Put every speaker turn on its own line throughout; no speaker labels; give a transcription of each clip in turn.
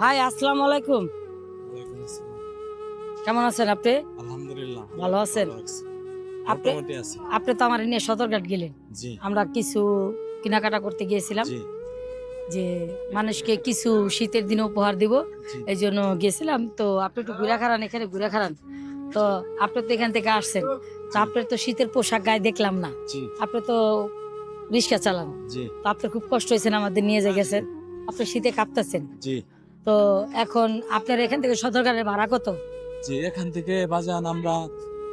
ভাই আসসালামু আলাইকুম। কেমন আছেন আপনি?
আলহামদুলিল্লাহ
ভালো আছেন? আপনি আপনি তো আমার নিয়ে সদরঘাট গেলেন। আমরা কিছু কেনাকাটা করতে গিয়েছিলাম। যে মানুষকে কিছু শীতের দিনে উপহার দিব। এই জন্য গেছিলাম। তো আপনি একটু ঘুরে খারান এখানে ঘুরে খারান। তো আপনি তো এখান থেকে আসছেন। তো আপনার তো শীতের পোশাক গায়ে দেখলাম না। আপনি তো রিক্সা চালান। তো আপনার খুব কষ্ট হয়েছেন আমাদের নিয়ে যে গেছেন। আপনি শীতে কাঁপতেছেন। তো এখন আপনার এখান থেকে সদরঘাটের ভাড়া কত?
জি এখান থেকে বাজান আমরা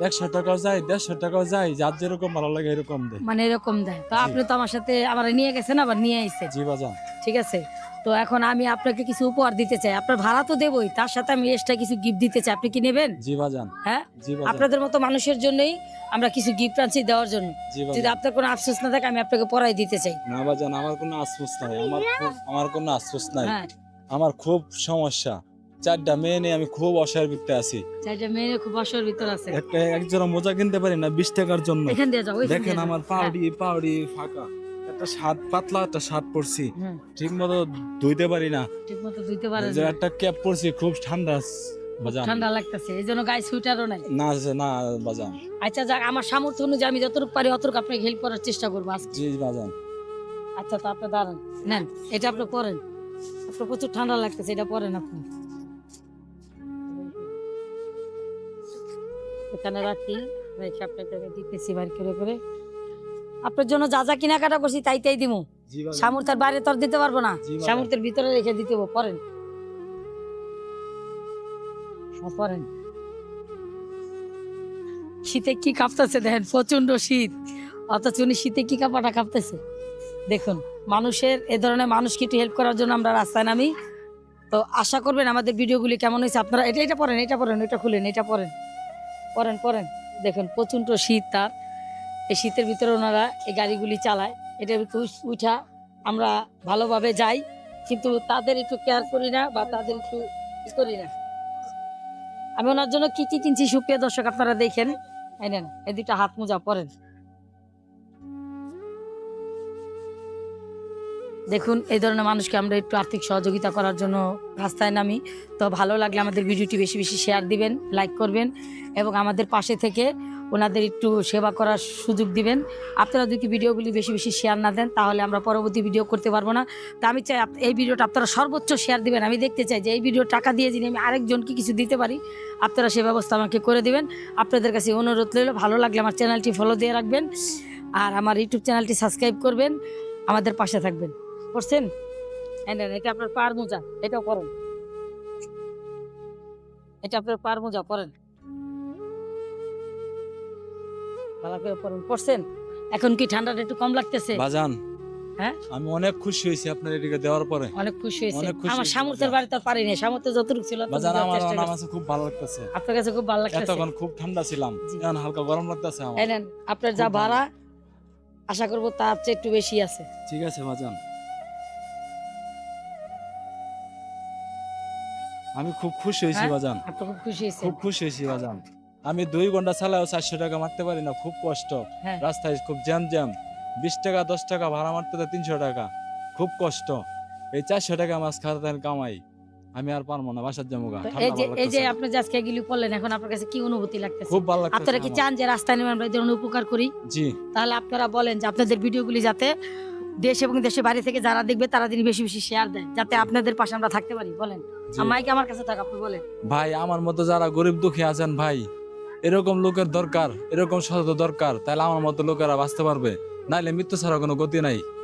একশো টাকাও যাই দেড়শো টাকাও যাই যার যেরকম ভালো লাগে এরকম দেয়
মানে এরকম দেয়। তো আপনি তো আমার সাথে আমার নিয়ে গেছেন আবার নিয়ে আইছেন।
জি বাজান।
ঠিক আছে? তো এখন আমি আপনাকে কিছু উপহার দিতে চাই। আপনার ভাড়া তো দেবই তার সাথে আমি এক্সট্রা কিছু গিফট দিতে চাই। আপনি কি নেবেন?
জি বাজান।
হ্যাঁ?
জি বাজান।
আপনাদের মতো মানুষের জন্যই আমরা কিছু গিফট আনছি দেওয়ার জন্য।
জি
যদি আপনার কোনো আফসোস না থাকে আমি আপনাকে পড়াই দিতে চাই।
না বাজান আমার কোনো আশ্বাস নাই। আমার আমার কোনো আশ্বাস নাই।
হ্যাঁ।
আমার খুব সমস্যা। চারটা মেয়ে নিয়ে আমি খুব অসহায় ভিত্তে আছি।
চারটা মেয়ে খুব ভিতর আছে।
একটা একজোড়া মোজা কিনতে পারি না বিশ টাকার জন্য।
এখান দিয়ে যাও
দেখেন আমার পাউডি পাউডি ফাঁকা। একটা শার্ট পাতলা একটা শার্ট পরছি।
হ্যাঁ,
ঠিক মতো ধুইতে পারি না।
ঠিক মতো ধুইতে পারেন
যে একটা ক্যাপ পরছি খুব ঠান্ডা বাজান।
ঠান্ডা লাগতেছে এই জন্য গায়ে সুইটারও নাই।
না না বাজান।
আচ্ছা যাক আমার সামর্থ্য অনুযায়ী আমি যতটুকু পারি অতটুকু আপনাকে হেল্প করার চেষ্টা করব আজকে।
জি বাজান।
আচ্ছা তো আপনি দাঁড়ান। নেন এটা আপনি পরেন। আপনার প্রচুর ঠান্ডা লাগতেছে এটা পরেন আপনি। এখানে রাখি আপনাকে আমি দিতেছি বার করে করে। আপনার জন্য যা যা কেনাকাটা করছি তাই তাই দিব সামর্থ্যের বাইরে তো দিতে পারব না। সামর্থ্যের ভিতরে রেখে দিতে হবে পরেন। পরেন। শীতে কি কাঁপতেছে দেখেন প্রচণ্ড শীত। অথচ উনি শীতে কি কাঁপাটা কাঁপতেছে? দেখুন, মানুষের, এ ধরনের মানুষকে একটু হেল্প করার জন্য আমরা রাস্তায় নামি। তো আশা করবেন আমাদের ভিডিওগুলি কেমন হয়েছে? আপনারা এটা এটা পড়েন এটা পড়েন এটা খুলেন, এটা পড়েন। পড়েন পড়েন। দেখুন, প্রচণ্ড শীত তার। এই শীতের ভিতরে ওনারা এই গাড়িগুলি চালায়। এটা উঠা, আমরা ভালোভাবে যাই, কিন্তু তাদের একটু কেয়ার করি না বা তাদের একটু করি না। আমি ওনার জন্য কী কী কিনছি সুপ্রিয় দর্শক, আপনারা দেখেন। এই নেন, এই দুইটা হাত মোজা পরেন। দেখুন, এই ধরনের মানুষকে আমরা একটু আর্থিক সহযোগিতা করার জন্য রাস্তায় নামি। তো ভালো লাগলে আমাদের ভিডিওটি বেশি বেশি শেয়ার দিবেন লাইক করবেন এবং আমাদের পাশে থেকে ওনাদের একটু সেবা করার সুযোগ দিবেন। আপনারা যদি ভিডিওগুলি বেশি বেশি শেয়ার না দেন, তাহলে আমরা পরবর্তী ভিডিও করতে পারব না। তা আমি চাই এই ভিডিওটা আপনারা সর্বোচ্চ শেয়ার দিবেন। আমি দেখতে চাই যে এই ভিডিও টাকা দিয়ে যদি আমি আরেকজনকে কিছু দিতে পারি, আপনারা সে ব্যবস্থা আমাকে করে দিবেন। আপনাদের কাছে অনুরোধ রইল, ভালো লাগলে আমার চ্যানেলটি ফলো দিয়ে রাখবেন। আর আমার ইউটিউব চ্যানেলটি সাবস্ক্রাইব করবেন। আমাদের পাশে থাকবেন। করছেন? এটা আপনার পার মোজা এটাও করেন। এটা আপনার পার মোজা পরেন। ভালো করে পরেন। পড়ছেন এখন কি ঠান্ডাটা একটু কম লাগতেছে?
বাজান
হ্যাঁ?
আমি অনেক খুশি হয়েছি আপনার এদিকে দেওয়ার পরে।
অনেক খুশি হয়েছে। আমার সামর্থ্যের আর পারিনি সামর্থ্য যতটুকু ছিল
বাজান আমার আমার কাছে খুব ভালো লাগতেছে।
আপনার কাছে খুব ভালো লাগতেছে।
এতক্ষণ খুব ঠান্ডা ছিলাম। এখন হালকা গরম লাগতেছে আমার।
আপনার যা ভাড়া আশা করব তার চেয়ে একটু বেশি আছে।
ঠিক আছে বাজান। আমি খুব খুশি হয়েছি
হ্যাঁ?
বাজান।
খুব খুশি হয়েছে
খুব খুশি হয়েছি বাজান। আমি দুই ঘণ্টা চালাও চারশো টাকা মারতে পারি না খুব কষ্ট।
হ্যাঁ।
রাস্তায় খুব জ্যাম জ্যাম। বিশ টাকা দশ টাকা ভাড়া মারতে তো তিনশো টাকা। খুব কষ্ট। এই চারশো টাকা মাছ খাতে কামাই। আমি আর পারব না বাসার যাব
এই যে এই যে আপনি আজকে এগুলি পড়লেন এখন আপনার কাছে কি অনুভূতি লাগতেছে?
খুব ভালো লাগতেছে
আপনারা কি চান যে রাস্তায় নেমে আমরা এই ধরনের উপকার করি?
জি।
তাহলে আপনারা বলেন যে আপনাদের ভিডিওগুলি যাতে দেশ এবং দেশের বাইরে থেকে যারা দেখবে তারা তিনি বেশি বেশি শেয়ার দেয় যাতে আপনাদের পাশে আমরা থাকতে পারি। বলেন।
জি।
মাইকে আমার কাছে থাক আপনি বলেন।
ভাই আমার মতো যারা গরিব দুঃখী আছেন ভাই এরকম লোকের দরকার এরকম সততা দরকার তাহলে আমার মতো লোকেরা বাঁচতে পারবে। নাইলে মৃত্যু ছাড়া কোনো গতি নাই।